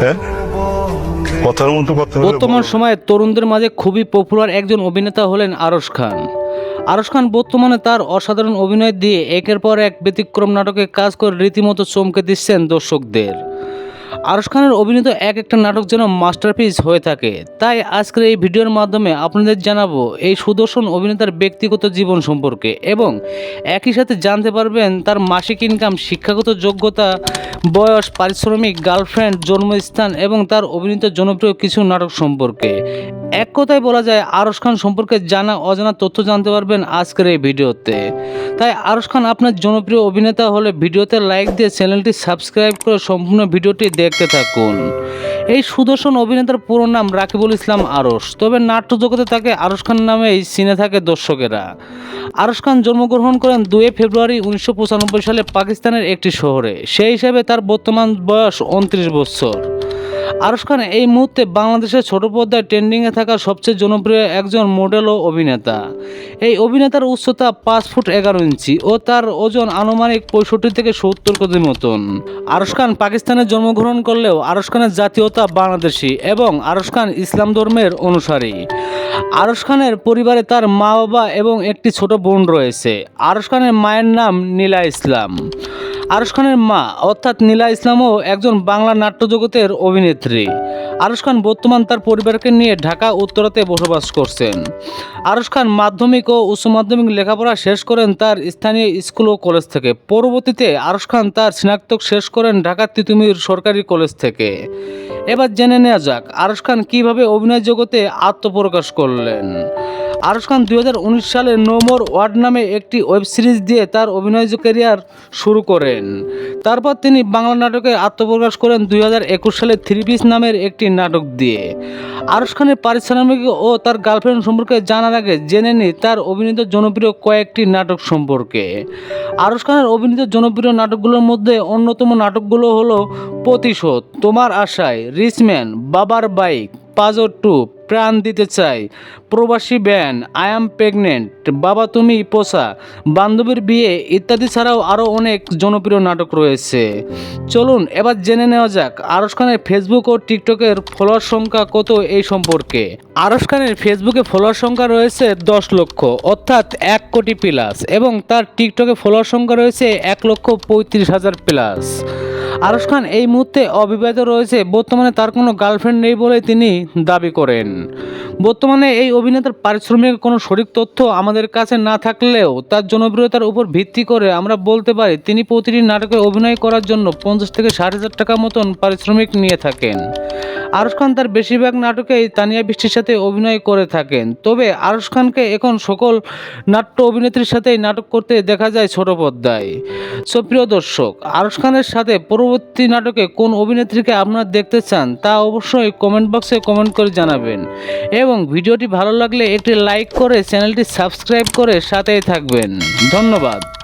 হ্যাঁ? কথার মতো কথা বর্তমান সময়ে তরুণদের মাঝে খুবই পপুলার একজন অভিনেতা হলেন আরশ খান। আরশ খান বর্তমানে তার অসাধারণ অভিনয় দিয়ে একের পর এক ব্যতিক্রম নাটকে কাজ করে রীতিমতো চমকে দিচ্ছেন দর্শকদের। আরশ খানের অভিনীত এক একটা নাটক যেন মাস্টারপিস হয়ে থাকে। তাই আজকের এই ভিডিওর মাধ্যমে আপনাদের জানাব এই সুদর্শন অভিনেতার ব্যক্তিগত জীবন সম্পর্কে এবং একই সাথে জানতে পারবেন তার মাসিক ইনকাম শিক্ষাগত যোগ্যতা, বয়স, পারিশ্রমিক গার্লফ্রেন্ড জন্মস্থান এবং তার অভিনীত জনপ্রিয় কিছু নাটক সম্পর্কে। এক কথায় বলা যায়, আরশ খান সম্পর্কে জানা, অজানা তথ্য জানতে পারবেন আজকের এই ভিডিওতে। তাই আরশ খান আপনার জনপ্রিয় অভিনেতা হলে ভিডিওতে লাইক দিয়ে চ্যানেলটি সাবস্ক্রাইব করে সম্পূর্ণ ভিডিওটি দেখতে থাকুন। এই সুদর্শন অভিনেতার পুরো নাম রাকিবুল ইসলাম আরশ। তবে নাট্য জগতে তাকে আরশ খান নামেই চিনে থাকে দর্শকেরা। আরশ খান জন্মগ্রহণ করেন দুয়ে ফেব্রুয়ারি উনিশশো পঁচানব্বই সালে পাকিস্তানের একটি শহরে। সেই হিসাবে তার বর্তমান বয়স উনত্রিশ বছর। আরশ খান, এই মুহূর্তে বাংলাদেশের ছোট পর্দায় ট্রেন্ডিংয়ে থাকা সবচেয়ে জনপ্রিয় একজন মডেল ও অভিনেতা। এই অভিনেতার উচ্চতা পাঁচ ফুট এগারো ইঞ্চি ও তার ওজন আনুমানিক পঁয়ষট্টি থেকে সত্তর কেজি মতন। আরশ খান পাকিস্তানে জন্মগ্রহণ করলেও আরশ খানের জাতীয়তা বাংলাদেশি এবং আরশ খান ইসলাম ধর্মের অনুসারী। আরশ খানের পরিবারে তার মা বাবা এবং একটি ছোট বোন রয়েছে। আরশ খানের মায়ের নাম নীলা ইসলাম। আরশ খানের মা অর্থাৎ নীলা ইসলামও একজন বাংলা নাট্যজগতের অভিনেত্রী। আরশ খান বর্তমান তার পরিবারকে নিয়ে ঢাকা উত্তরাতে বসবাস করছেন। আরশ খান মাধ্যমিক ও উচ্চ মাধ্যমিক লেখাপড়া শেষ করেন তার স্থানীয় স্কুল ও কলেজ থেকে। পরবর্তীতে আরশ খান তার স্নাতক শেষ করেন ঢাকা তিতুমির সরকারি কলেজ থেকে। এবার জেনে নেওয়া যাক আরশ খান কীভাবে অভিনয় জগতে আত্মপ্রকাশ করলেন। আরশ খান দুই হাজার উনিশ সালে নোমর ওয়ার্ড নামে একটি ওয়েব সিরিজ দিয়ে তার অভিনয় ক্যারিয়ার শুরু করেন। তারপর তিনি বাংলা নাটকে আত্মপ্রকাশ করেন দুই হাজার একুশ সালে থ্রি পিস নামের একটি নাটক দিয়ে। আরশ খানের পারিশ্রমিক ও তার গার্লফ্রেন্ড সম্পর্কে জানার আগে জেনে নিই তার অভিনীত জনপ্রিয় কয়েকটি নাটক সম্পর্কে। আরশ খানের অভিনীত জনপ্রিয় নাটকগুলোর মধ্যে অন্যতম নাটকগুলো হলো প্রতিশোধ, তোমার আশায় রিচম্যান বাবার বাইক পাজো টু, প্রাণ দিতে চাই, প্রবাসী ব্যান, আই অ্যাম প্রেগনেন্ট, বাবা তুমি পোষা, বান্ধবীর বিয়ে ইত্যাদি ছাড়াও আরও অনেক জনপ্রিয় নাটক রয়েছে। চলুন এবার জেনে নেওয়া যাক আরশ খানের ফেসবুক ও টিকটকের ফলোয়ার সংখ্যা কত এই সম্পর্কে। আরশ খানের ফেসবুকে ফলোয়ার সংখ্যা রয়েছে দশ লক্ষ, অর্থাৎ এক কোটি প্লাস এবং তার টিকটকে ফলোয়ার সংখ্যা রয়েছে এক লক্ষ পঁয়ত্রিশ হাজার প্লাস আরশ খান এই মুহূর্তে অবিবাহিত রয়েছে, বর্তমানে তার কোনো গার্লফ্রেন্ড নেই বলে তিনি দাবি করেন। বর্তমানে এই অভিনেতার পারিশ্রমিক কোনো সঠিক তথ্য আমাদের কাছে না থাকলেও তার জনপ্রিয়তার উপর ভিত্তি করে আমরা বলতে পারি, তিনি প্রতিটি নাটকে অভিনয় করার জন্য পঞ্চাশ থেকে ষাট হাজার টাকা মতন পারিশ্রমিক নিয়ে থাকেন। আরশ খান তার বেশিরভাগ নাটকেই তানিয়া বৃষ্টির সাথে অভিনয় করে থাকেন। তবে আরশ খানকে এখন সকল নাট্য অভিনেত্রীর সাথেই নাটক করতে দেখা যায় ছোট পর্দায়। সো প্রিয় দর্শক, আরশ খানের সাথে পরবর্তী নাটকে কোন অভিনেত্রীকে আপনারা দেখতে চান তা অবশ্যই কমেন্ট বক্সে কমেন্ট করে জানাবেন। এবং ভিডিওটি ভালো লাগলে একটি লাইক করে চ্যানেলটি সাবস্ক্রাইব করে সাথেই থাকবেন। ধন্যবাদ।